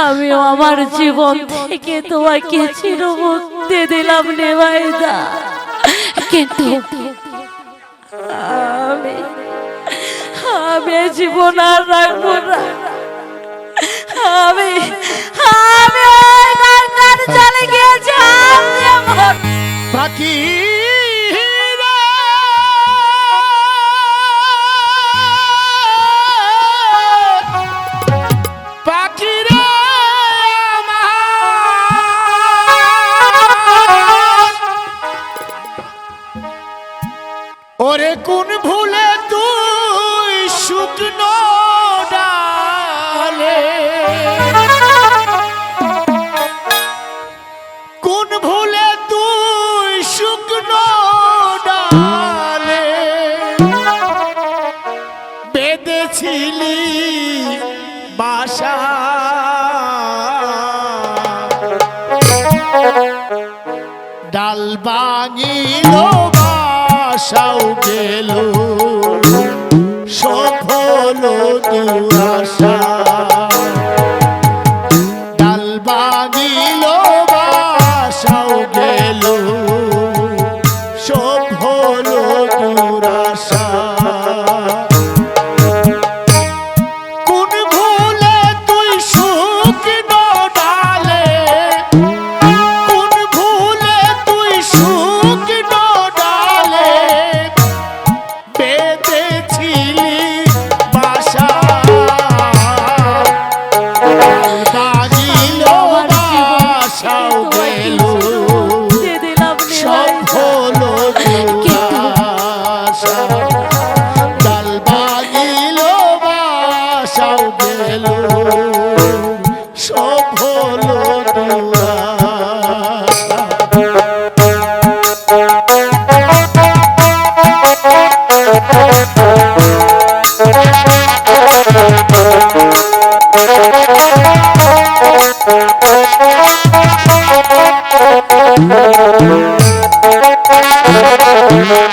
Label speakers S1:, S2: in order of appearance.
S1: আমিও আমার জীবন থেকে তোমাকে চিরমুক্তি দিলাম নেবাইদা কিন্তু আমি আমি জীবন আর রাখব না। আমি আমি ওই গঙ্গার জলে গিয়েছি আমি
S2: ওরে কোন ভুলে তুই শুকনো ডালে? কোন ভুলে তুই শুকনো ডালে? বেঁধেছিলি বাসা। ডাল ভাঙিল বাসাও গেল। সফল দুরাশা। Música